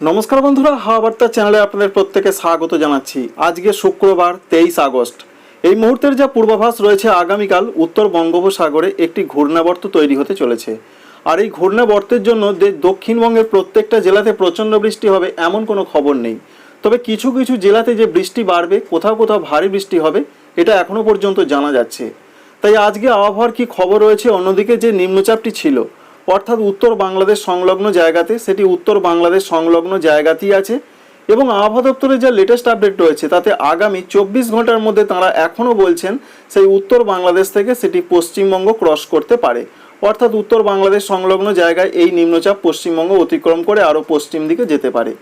নমস্কার বন্ধুরা, হাওয়া বার্তা চ্যানেলে আপনাদের প্রত্যেকে স্বাগত জানাচ্ছি। আজকে শুক্রবার, তেইশ আগস্ট। এই মুহূর্তের যা পূর্বাভাস রয়েছে আগামীকাল, উত্তর বঙ্গোপসাগরে একটি ঘূর্ণাবর্ত তৈরি হতে চলেছে। আর এই ঘূর্ণাবর্তের জন্য যে দক্ষিণবঙ্গের প্রত্যেকটা জেলাতে প্রচণ্ড বৃষ্টি হবে এমন কোনো খবর নেই। তবে কিছু কিছু জেলাতে যে বৃষ্টি বাড়বে, কোথাও কোথাও ভারী বৃষ্টি হবে, এটা এখনও পর্যন্ত জানা যাচ্ছে। তাই আজকে আবহাওয়ার কি খবর রয়েছে, অন্যদিকে যে নিম্নচাপটি ছিল অর্থাৎ উত্তর বাংলাদেশ সংলগ্ন জায়গাতে, সেটি উত্তর বাংলাদেশ সংলগ্ন জায়গাতেই আছে এবং আবহাওয়া দপ্তরের যা লেটেস্ট আপডেট রয়েছে, তাতে আগামী চব্বিশ ঘণ্টার মধ্যে তারা এখনও বলছেন সেই উত্তর বাংলাদেশ থেকে সেটি পশ্চিমবঙ্গ ক্রস করতে পারে। অর্থাৎ উত্তর বাংলাদেশ সংলগ্ন জায়গায় এই নিম্নচাপ পশ্চিমবঙ্গ অতিক্রম করে আরও পশ্চিম দিকে যেতে পারে।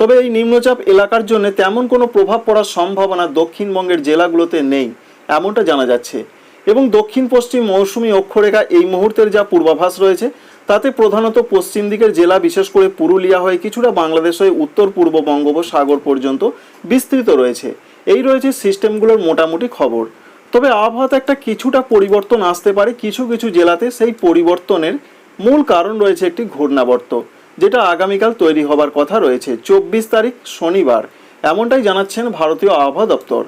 তবে এই নিম্নচাপ এলাকার জন্য তেমন কোনো প্রভাব পড়ার সম্ভাবনা দক্ষিণবঙ্গের জেলাগুলোতে নেই, এমনটা জানা যাচ্ছে। এবং দক্ষিণ পশ্চিম মৌসুমি অক্ষরেখা এই মুহূর্তের যা পূর্বাভাস রয়েছে তাতে প্রধানত পশ্চিম দিকের জেলা, বিশেষ করে পুরুলিয়া হয়ে কিছুটা বাংলাদেশ হয়ে উত্তর পূর্ব বঙ্গোপসাগর পর্যন্ত বিস্তৃত রয়েছে। এই রয়েছে সিস্টেমগুলোর মোটামুটি খবর। তবে আবহাওয়াতে একটা কিছুটা পরিবর্তন আসতে পারে কিছু কিছু জেলাতে, সেই পরিবর্তনের মূল কারণ রয়েছে একটি ঘূর্ণাবর্ত, যেটা আগামীকাল তৈরি হবার কথা রয়েছে, চব্বিশ তারিখ শনিবার। এমনটাই জানাচ্ছেন ভারতীয় আবহাওয়া দপ্তর।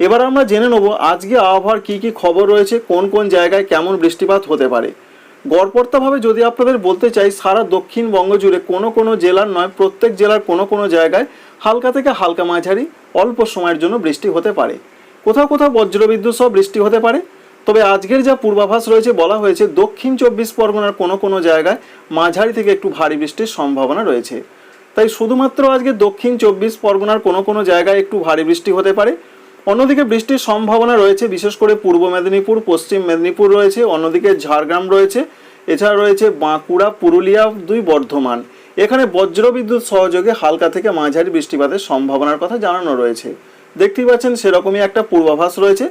এবার আমরা জেনে নেব, আজকে আবহাওয়ার কি কি খবর রয়েছে, কোন কোন জায়গায় কেমন বৃষ্টিপাত হতে পারে। গড়পড়তাভাবে যদি আপনাদের বলতে চাই, সারা দক্ষিণবঙ্গ জুড়ে কোনো কোনো জেলার নয়, প্রত্যেক জেলার কোনো কোনো জায়গায় হালকা থেকে হালকা মাঝারি অল্প সময়ের জন্য বৃষ্টি হতে পারে। কোথাও কোথাও বজ্রবিদ্যুৎ সহ বৃষ্টি হতে পারে। তবে আজকের যা পূর্বাভাস রয়েছে বলা হয়েছে, দক্ষিণ চব্বিশ পরগনার কোনো কোনো জায়গায় মাঝারি থেকে একটু ভারী বৃষ্টির সম্ভাবনা রয়েছে। তাই শুধুমাত্র আজকে দক্ষিণ চব্বিশ পরগনার কোনো কোনো জায়গায় একটু ভারী বৃষ্টি হতে পারে। অন্যদিকে বৃষ্টির সম্ভাবনা রয়েছে, বিশেষ করে পূর্ব মেদিনীপুর, পশ্চিম মেদিনীপুর রয়েছে, অন্যদিকে ঝাড়গ্রাম রয়েছে, এছাড়া রয়েছে বাঁকুড়া, পুরুলিয়া দুই বর্ধমান। এখানে বজ্রবিদ্যুৎ সহযোগে হালকা থেকে মাঝারি বৃষ্টিপাতের সম্ভাবনার কথা জানানো রয়েছে। দেখতেই পাচ্ছেন সেরকমই একটা পূর্বাভাস রয়েছে।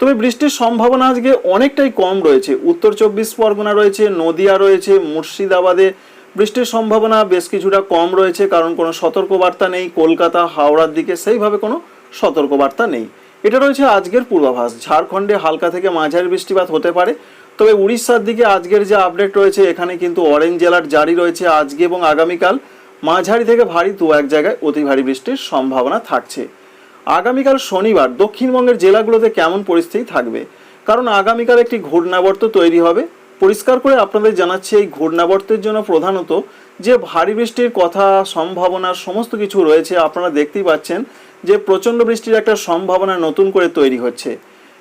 তবে বৃষ্টির সম্ভাবনা আজকে অনেকটাই কম রয়েছে। উত্তর চব্বিশ পরগনা রয়েছে, নদিয়া রয়েছে, মুর্শিদাবাদে বৃষ্টির সম্ভাবনা বেশ কিছুটা কম রয়েছে, কারণ কোনো সতর্কবার্তা নেই। কলকাতা, হাওড়ার দিকে সেইভাবে কোনো সতর্কবার্তা নেই। এটা রয়েছে আজকের পূর্বাভাস। ঝাড়খণ্ডে হালকা থেকে মাঝারি বৃষ্টিপাত হতে পারে। তবে উড়িষ্যার দিকে আজকের যে আপডেট রয়েছে, এখানে কিন্তু অরেঞ্জ জেলার জারি রয়েছে আজকে এবং আগামীকাল। মাঝারি থেকে ভারী দু এক জায়গায় অতি ভারী বৃষ্টির সম্ভাবনা থাকছে। আগামীকাল শনিবার দক্ষিণবঙ্গের জেলাগুলোতে কেমন পরিস্থিতি থাকবে? কারণ আগামীকাল একটি ঘূর্ণাবর্ত তৈরি হবে। পরিষ্কার করে আপনাদের জানাচ্ছি, এই ঘূর্ণাবর্তের জন্য প্রধানত যে ভারী বৃষ্টির কথা, সম্ভাবনা, সমস্ত কিছু রয়েছে, আপনারা দেখতেই পাচ্ছেন। যে প্রচণ্ড বৃষ্টির একটা সম্ভাবনা নতুন করে তৈরি হচ্ছে।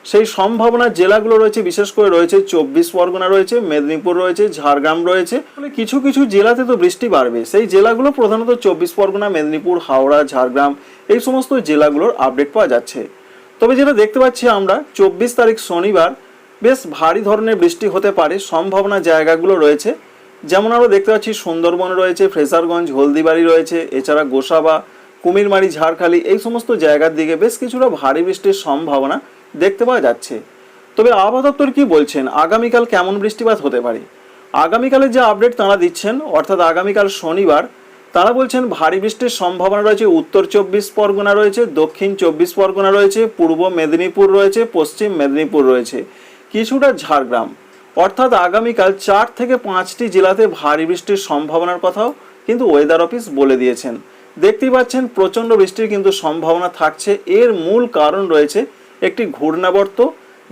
সেই সম্ভাবনা জেলাগুলো রয়েছে, বিশেষ করে রয়েছে চব্বিশ পরগনা রয়েছে, মেদিনীপুর রয়েছে, ঝাড়গ্রাম রয়েছে। কিছু কিছু জেলাতে তো বৃষ্টি বাড়বে। সেই জেলাগুলো প্রধানত চব্বিশ পরগনা, মেদিনীপুর, হাওড়া, ঝাড়গ্রাম এই সমস্ত জেলাগুলোর আপডেট পাওয়া যাচ্ছে। তবে যেটা দেখতে পাচ্ছি আমরা, চব্বিশ তারিখ শনিবার বেশ ভারী ধরনের বৃষ্টি হতে পারে সম্ভাবনা জায়গাগুলো রয়েছে। যেমন আমরা দেখতে পাচ্ছি সুন্দরবন রয়েছে ফ্রেসারগঞ্জ হলদিবাড়ি রয়েছে, এছাড়া গোসাবা কুমিরমারি, ঝাড়খালি এই সমস্ত জায়গার দিকে বেশ কিছুটা ভারী বৃষ্টির সম্ভাবনা দেখতে পাওয়া যাচ্ছে। তবে আবহাওয়া দপ্তর কি বলছেন? আগামীকাল কেমন বৃষ্টিপাত হতে পারে? আগামীকালের যে আপডেট তারা দিচ্ছেন, অর্থাৎ আগামীকাল শনিবার, তারা বলছেন ভারী বৃষ্টির সম্ভাবনা রয়েছে উত্তর চব্বিশ পরগনা রয়েছে, দক্ষিণ চব্বিশ পরগনা রয়েছে, পূর্ব মেদিনীপুর রয়েছে, পশ্চিম মেদিনীপুর রয়েছে। কিছুটা ঝাড়গ্রাম। অর্থাৎ আগামীকাল চার থেকে পাঁচটি জেলাতে ভারী বৃষ্টির সম্ভাবনার কথাও কিন্তু ওয়েদার অফিস বলে দিয়েছেন। দেখতেই পাচ্ছেন, প্রচণ্ড বৃষ্টির কিন্তু সম্ভাবনা থাকছে। এর মূল কারণ রয়েছে একটি ঘূর্ণাবর্ত।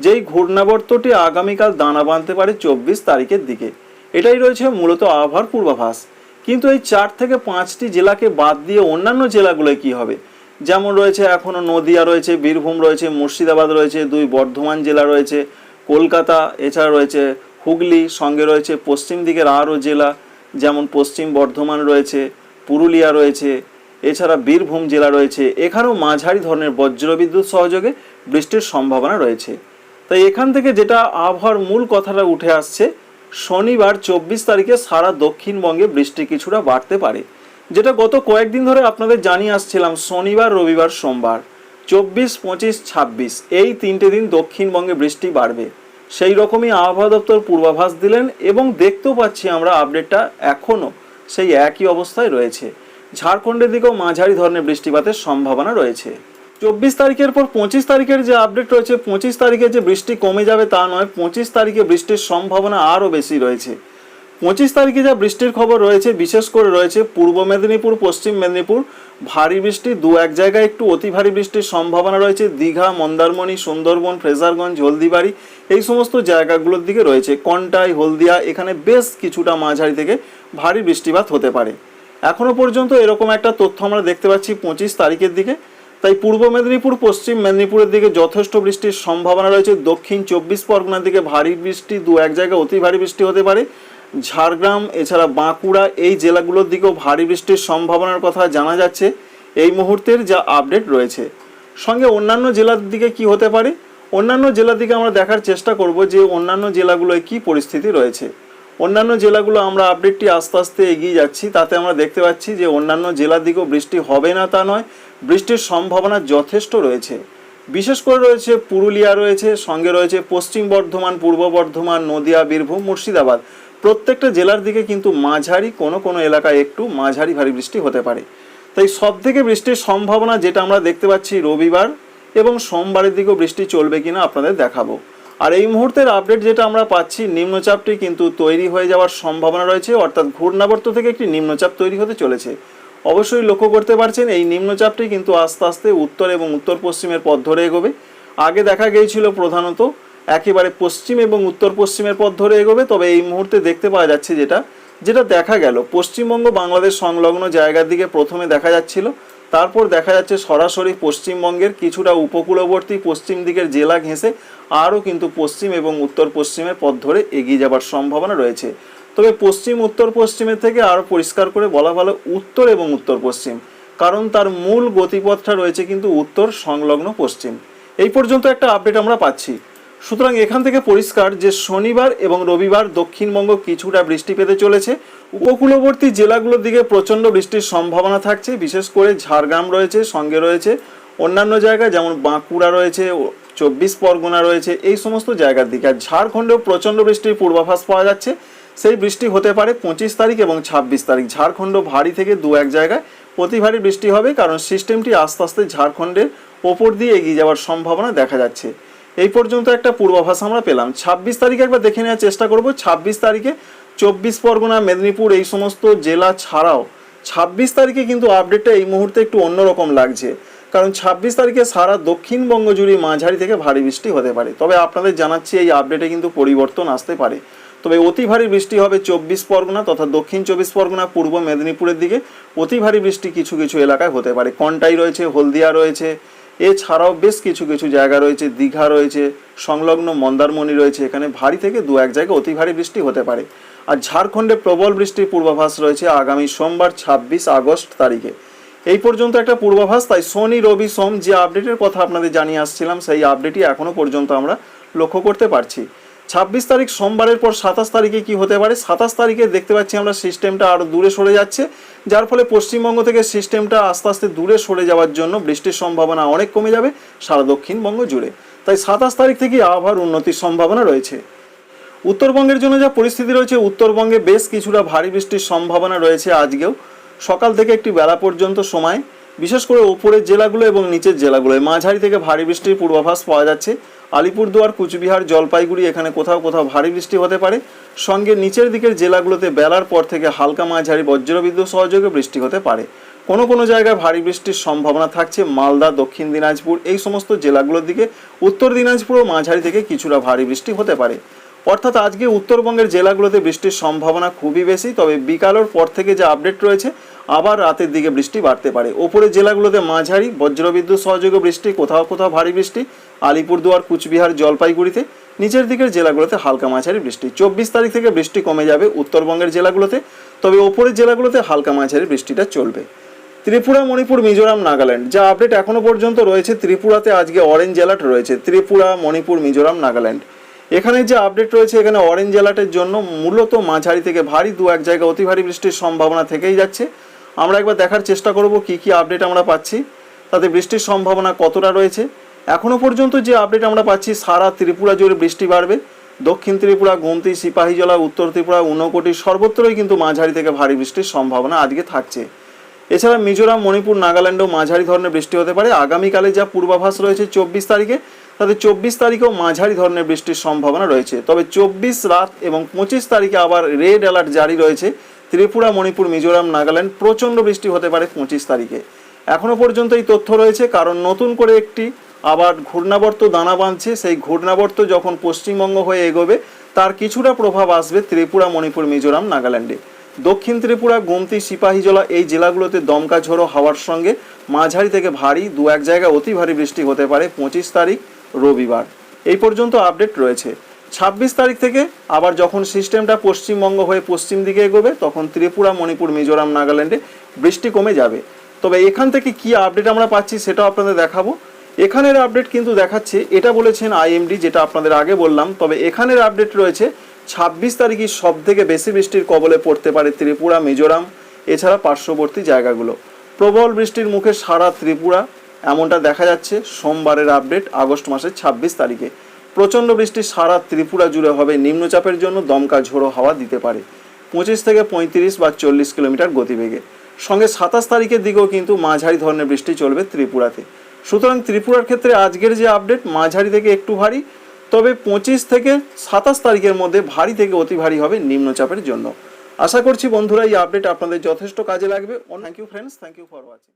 যেই ঘূর্ণাবর্তটি আগামীকাল দানা বাঁধতে পারে চব্বিশ তারিখের দিকে। এটাই রয়েছে মূলত আবহাওয়ার পূর্বাভাস। কিন্তু এই চার থেকে পাঁচটি জেলাকে বাদ দিয়ে অন্যান্য জেলাগুলোয় কি হবে? যেমন রয়েছে এখনও নদিয়া রয়েছে, বীরভূম রয়েছে, মুর্শিদাবাদ রয়েছে, দুই বর্ধমান জেলা রয়েছে, কলকাতা, এছাড়া রয়েছে হুগলি, সঙ্গে রয়েছে পশ্চিম দিকের আরও জেলা, যেমন পশ্চিম বর্ধমান রয়েছে, পুরুলিয়া রয়েছে এছাড়া বীরভূম জেলা রয়েছে, এখানেও মাঝারি ধরনের বজ্রবিদ্যুৎ সহযোগে বৃষ্টির সম্ভাবনা রয়েছে। তাই এখান থেকে যেটা আবহাওয়ার মূল কথাটা উঠে আসছে, শনিবার চব্বিশ তারিখে সারা দক্ষিণবঙ্গে বৃষ্টি কিছুটা বাড়তে পারে, যেটা গত কয়েকদিন ধরে আপনাদের জানিয়ে আসছিলাম শনিবার, রবিবার, সোমবার। চব্বিশ, পঁচিশ, ছাব্বিশ, এই তিনটে দিন দক্ষিণবঙ্গে বৃষ্টি বাড়বে। সেই রকমই আবহাওয়া দপ্তর পূর্বাভাস দিলেন এবং দেখতেও পাচ্ছি আমরা আপডেটটা এখনও সেই একই অবস্থায় রয়েছে। ঝাড়খণ্ডের দিকেও মাঝারি ধরনের বৃষ্টিপাতের সম্ভাবনা রয়েছে। চব্বিশ তারিখের পর পঁচিশ তারিখের যে আপডেট রয়েছে, পঁচিশ তারিখে যে বৃষ্টি কমে যাবে তা নয়, পঁচিশ তারিখে বৃষ্টির সম্ভাবনা আরও বেশি রয়েছে। পঁচিশ তারিখে যা বৃষ্টির খবর রয়েছে, বিশেষ করে রয়েছে পূর্ব মেদিনীপুর, পশ্চিম মেদিনীপুর, ভারী বৃষ্টি, দু এক জায়গায় একটু অতি ভারী বৃষ্টির সম্ভাবনা রয়েছে। দীঘা, মন্দারমণি, সুন্দরবন, ফ্রেজারগঞ্জ, হলদিবাড়ি, এই সমস্ত জায়গাগুলোর দিকে রয়েছে। কন্টাই, হলদিয়া, এখানে বেশ কিছুটা মাঝারি থেকে ভারী বৃষ্টিপাত হতে পারে। এখনও পর্যন্ত এরকম একটা তথ্য আমরা দেখতে পাচ্ছি পঁচিশ তারিখের দিকে। তাই পূর্ব মেদিনীপুর, পশ্চিম মেদিনীপুরের দিকে যথেষ্ট বৃষ্টির সম্ভাবনা রয়েছে। দক্ষিণ চব্বিশ পরগনার দিকে ভারী বৃষ্টি, দু এক জায়গায় অতি ভারী বৃষ্টি হতে পারে। ঝাড়গ্রাম, এছাড়া বাঁকুড়া এই জেলাগুলোর দিকেও ভারী বৃষ্টির সম্ভাবনার কথা জানা যাচ্ছে এই মুহূর্তের যা আপডেট রয়েছে। সঙ্গে অন্যান্য জেলার দিকে কি হতে পারে? অন্যান্য জেলার দিকে আমরা দেখার চেষ্টা করব যে অন্যান্য জেলাগুলোয় কি পরিস্থিতি রয়েছে। অন্যান্য জেলাগুলো আমরা আপডেটটি আস্তে আস্তে এগিয়ে যাচ্ছি। তাতে আমরা দেখতে পাচ্ছি যে অন্যান্য জেলার দিকেও বৃষ্টি হবে না তা নয়, বৃষ্টির সম্ভাবনা যথেষ্ট রয়েছে। বিশেষ করে রয়েছে পুরুলিয়া রয়েছে, সঙ্গে রয়েছে পশ্চিম বর্ধমান, পূর্ব বর্ধমান, নদিয়া, বীরভূম, মুর্শিদাবাদ। প্রত্যেকটা জেলার দিকে কিন্তু মাঝারি কোনো কোনো এলাকায় একটু মাঝারি ভারী বৃষ্টি হতে পারে। তাই সব থেকে বৃষ্টির সম্ভাবনা যেটা আমরা দেখতে পাচ্ছি রবিবার এবং সোমবারের দিকেও বৃষ্টি চলবে কিনা আপনাদের দেখাবো। আর এই মুহূর্তের আপডেট যেটা আমরা পাচ্ছি, নিম্নচাপটি কিন্তু তৈরি হয়ে যাওয়ার সম্ভাবনা রয়েছে, অর্থাৎ ঘূর্ণাবর্ত থেকে একটি নিম্নচাপ তৈরি হতে চলেছে। অবশ্যই লক্ষ্য করতে পারছেন, এই নিম্নচাপটি কিন্তু আস্তে আস্তে উত্তর এবং উত্তর পশ্চিমের পথ ধরে এগোবে। আগে দেখা গিয়েছিল প্রধানত একেবারে পশ্চিম এবং উত্তর পশ্চিমের পথ ধরে এগোবে, তবে এই মুহূর্তে দেখতে পাওয়া যাচ্ছে যেটা যেটা দেখা গেল। পশ্চিমবঙ্গ, বাংলাদেশ সংলগ্ন জায়গার দিকে প্রথমে দেখা যাচ্ছিল, তারপর দেখা যাচ্ছে সরাসরি পশ্চিমবঙ্গের কিছুটা উপকূলবর্তী পশ্চিম দিকের জেলা ঘেঁষে আরও কিন্তু পশ্চিম এবং উত্তর পশ্চিমের পথ ধরে এগিয়ে যাবার সম্ভাবনা রয়েছে। তবে পশ্চিম, উত্তর পশ্চিমের থেকে আরও পরিষ্কার করে বলা ভালো উত্তর এবং উত্তর পশ্চিম, কারণ তার মূল গতিপথটা রয়েছে কিন্তু উত্তর সংলগ্ন পশ্চিম। এই পর্যন্ত একটা আপডেট আমরা পাচ্ছি। সুতরাং এখান থেকে পরিষ্কার যে শনিবার এবং রবিবার দক্ষিণবঙ্গ কিছুটা বৃষ্টি পেতে চলেছে। উপকূলবর্তী জেলাগুলোর দিকে প্রচণ্ড বৃষ্টির সম্ভাবনা থাকছে। বিশেষ করে ঝাড়গ্রাম রয়েছে, সঙ্গে রয়েছে অন্যান্য জায়গা যেমন বাঁকুড়া রয়েছে চব্বিশ পরগনা রয়েছে। এই সমস্ত জায়গার দিকে আর ঝাড়খণ্ডেও প্রচণ্ড বৃষ্টির পূর্বাভাস পাওয়া যাচ্ছে। সেই বৃষ্টি হতে পারে পঁচিশ তারিখ এবং ছাব্বিশ তারিখ। ঝাড়খণ্ড ভারী থেকে দু এক জায়গায় অতি ভারী বৃষ্টি হবে কারণ সিস্টেমটি আস্তে আস্তে ঝাড়খণ্ডের ওপর দিয়ে এগিয়ে যাওয়ার সম্ভাবনা দেখা যাচ্ছে। এই পর্যন্ত একটা পূর্বাভাস আমরা পেলাম। ছাব্বিশ তারিখে একবার দেখে নেওয়ার চেষ্টা করব। ছাব্বিশ তারিখে চব্বিশ পরগনা, মেদিনীপুর এই সমস্ত জেলা ছাড়াও ছাব্বিশ তারিখে কিন্তু আপডেটটা এই মুহূর্তে একটু অন্যরকম লাগছে। কারণ ছাব্বিশ তারিখে সারা দক্ষিণবঙ্গ জুড়ে মাঝারি থেকে ভারী বৃষ্টি হতে পারে। তবে আপনাদের জানাচ্ছি এই আপডেটে কিন্তু পরিবর্তন আসতে পারে। তবে অতি ভারী বৃষ্টি হবে চব্বিশ পরগনা তথা দক্ষিণ চব্বিশ পরগনা, পূর্ব মেদিনীপুরের দিকে। অতি ভারী বৃষ্টি কিছু কিছু এলাকায় হতে পারে। কন্টাই রয়েছে, হলদিয়া রয়েছে। এছাড়াও বেশ কিছু কিছু জায়গা রয়েছে, দীঘা রয়েছে, সংলগ্ন মন্দারমণি রয়েছে। এখানে ভারী থেকে দু এক জায়গায় অতি ভারী বৃষ্টি হতে পারে। আর ঝাড়খণ্ডে প্রবল বৃষ্টির পূর্বাভাস রয়েছে আগামী সোমবার ছাব্বিশ আগস্ট তারিখে। এই পর্যন্ত একটা পূর্বাভাস, তাই শনি, রবি, সোম যে আপডেটের কথা আপনাদের জানিয়ে আসছিলাম, সেই আপডেটই এখনও পর্যন্ত আমরা লক্ষ্য করতে পারছি। ছাব্বিশ তারিখ সোমবারের পর সাতাশ তারিখে কি হতে পারে? সাতাশ তারিখে দেখতে পাচ্ছি আমরা সিস্টেমটা আরও দূরে সরে যাচ্ছে, যার ফলে পশ্চিমবঙ্গ থেকে সিস্টেমটা আস্তে আস্তে দূরে সরে যাওয়ার জন্য বৃষ্টির সম্ভাবনা অনেক কমে যাবে, সারা দক্ষিণবঙ্গ জুড়ে। তাই সাতাশ তারিখ থেকে আবহাওয়ার উন্নতির সম্ভাবনা রয়েছে। উত্তরবঙ্গের জন্য যা পরিস্থিতি রয়েছে, উত্তরবঙ্গে বেশ কিছুটা ভারী বৃষ্টির সম্ভাবনা রয়েছে আজকেও। সকাল থেকে একটি বেলা পর্যন্ত সময়, বিশেষ করে ওপরের জেলাগুলো এবং নিচের জেলাগুলোয় মাঝারি থেকে ভারী বৃষ্টির পূর্বাভাস পাওয়া যাচ্ছে। আলিপুরদুয়ার, কুচবিহার, জলপাইগুড়ি এখানে কোথাও কোথাও ভারী বৃষ্টি হতে পারে। সঙ্গে নিচের দিকের জেলাগুলোতে বেলার পর থেকে হালকা মাঝারি বজ্রবিদ্যুৎ সহযোগে বৃষ্টি হতে পারে। কোনো কোনো জায়গায় ভারী বৃষ্টির সম্ভাবনা থাকছে। মালদা, দক্ষিণ দিনাজপুর এই সমস্ত জেলাগুলোর দিকে। উত্তর দিনাজপুরও মাঝারি থেকে কিছুটা ভারী বৃষ্টি হতে পারে। অর্থাৎ আজকে উত্তরবঙ্গের জেলাগুলোতে বৃষ্টির সম্ভাবনা খুবই বেশি। তবে বিকালের পর থেকে যে আপডেট রয়েছে আবার রাতের দিকে বৃষ্টি বাড়তে পারে। ওপরের জেলাগুলোতে মাঝারি, বজ্রবিদ্যুৎ সহযোগে বৃষ্টি, কোথাও কোথাও ভারী বৃষ্টি, আলিপুরদুয়ার, কুচবিহার, জলপাইগুড়িতে। নিচের দিকের জেলাগুলোতে হালকা মাঝারি বৃষ্টি। চব্বিশ তারিখ থেকে বৃষ্টি কমে যাবে উত্তরবঙ্গের জেলাগুলোতে, তবে ওপরের জেলাগুলোতে হালকা মাঝারি বৃষ্টিটা চলবে। ত্রিপুরা, মণিপুর, মিজোরাম, নাগাল্যান্ড। যা আপডেট এখনও পর্যন্ত রয়েছে, ত্রিপুরাতে আজকে অরেঞ্জ অ্যালার্ট রয়েছে। ত্রিপুরা, মণিপুর, মিজোরাম, নাগাল্যান্ড। এখানে যে আপডেট রয়েছে, এখানে অরেঞ্জ অ্যালার্টের জন্য মূলত মাঝারি থেকে ভারী দু এক জায়গায় অতি ভারী বৃষ্টির সম্ভাবনা থেকেই যাচ্ছে। আমরা একবার দেখার চেষ্টা করব কি কি আপডেট আমরা পাচ্ছি। তাতে বৃষ্টির সম্ভাবনা কতটা রয়েছে। এখনও পর্যন্ত যে আপডেট আমরা পাচ্ছি, সারা ত্রিপুরা জুড়ে বৃষ্টি বাড়বে। দক্ষিণ ত্রিপুরা, গোমতি সিপাহীজলা উত্তর ত্রিপুরা, ঊনকোটি সর্বত্রই কিন্তু মাঝারি থেকে ভারী বৃষ্টির সম্ভাবনা আজকে থাকছে। এছাড়া মিজোরাম, মণিপুর, নাগাল্যান্ডেও মাঝারি ধরনের বৃষ্টি হতে পারে। আগামীকালে যা পূর্বাভাস রয়েছে চব্বিশ তারিখে, তাতে চব্বিশ তারিখেও মাঝারি ধরনের বৃষ্টির সম্ভাবনা রয়েছে। তবে চব্বিশ রাত এবং পঁচিশ তারিখে আবার রেড অ্যালার্ট জারি রয়েছে। ত্রিপুরা, মণিপুর, মিজোরাম, নাগাল্যান্ড প্রচণ্ড বৃষ্টি হতে পারে পঁচিশ তারিখে। এখনও পর্যন্ত এই তথ্য রয়েছে, কারণ নতুন করে একটি আবার ঘূর্ণাবর্ত দানা বাঁধছে। সেই ঘূর্ণাবর্ত যখন পশ্চিমবঙ্গ হয়ে এগোবে, তার কিছুটা প্রভাব আসবে ত্রিপুরা, মণিপুর, মিজোরাম, নাগাল্যান্ডে। দক্ষিণ ত্রিপুরা, গোমতি, সিপাহীজলা এই জেলাগুলোতে দমকা ঝোড়ো হাওয়ার সঙ্গে মাঝারি থেকে ভারী দু এক জায়গায় অতি ভারী বৃষ্টি হতে পারে পঁচিশ তারিখ রবিবার। এই পর্যন্ত আপডেট রয়েছে। ছাব্বিশ তারিখ থেকে আবার যখন সিস্টেমটা পশ্চিমবঙ্গ হয়ে পশ্চিম দিকে এগোবে, তখন ত্রিপুরা, মণিপুর, মিজোরাম, নাগাল্যান্ডে বৃষ্টি কমে যাবে। তবে এখান থেকে কি আপডেট আমরা পাচ্ছি সেটাও আপনাদের দেখাবো। এখানের আপডেট কিন্তু দেখাচ্ছে, এটা বলেছেন আইএমডি যেটা আপনাদের আগে বললাম। তবে এখানের আপডেট রয়েছে, ছাব্বিশ তারিখই সব থেকে বেশি বৃষ্টির কবলে পড়তে পারে ত্রিপুরা, মিজোরাম, এছাড়া পার্শ্ববর্তী জায়গাগুলো। প্রবল বৃষ্টির মুখে সারা ত্রিপুরা, এমনটা দেখা যাচ্ছে সোমবারের আপডেট আগস্ট মাসের ছাব্বিশ তারিখে। প্রচণ্ড বৃষ্টি সারা ত্রিপুরা জুড়ে হবে। নিম্নচাপের জন্য দমকা ঝোড়ো হাওয়া দিতে পারে। পঁচিশ থেকে পঁয়ত্রিশ বা চল্লিশ কিলোমিটার গতিবেগে। সঙ্গে সাতাশ তারিখের দিকেও কিন্তু মাঝারি ধরনের বৃষ্টি চলবে ত্রিপুরাতে। সুতরাং ত্রিপুরার ক্ষেত্রে আজকের যে আপডেট, মাঝারি থেকে একটু ভারী, তবে পঁচিশ থেকে সাতাশ তারিখের মধ্যে ভারী থেকে অতি ভারী হবে নিম্নচাপের জন্য। আশা করছি বন্ধুরা, এই আপডেট আপনাদের যথেষ্ট কাজে লাগবে। Thank you friends thank you for watching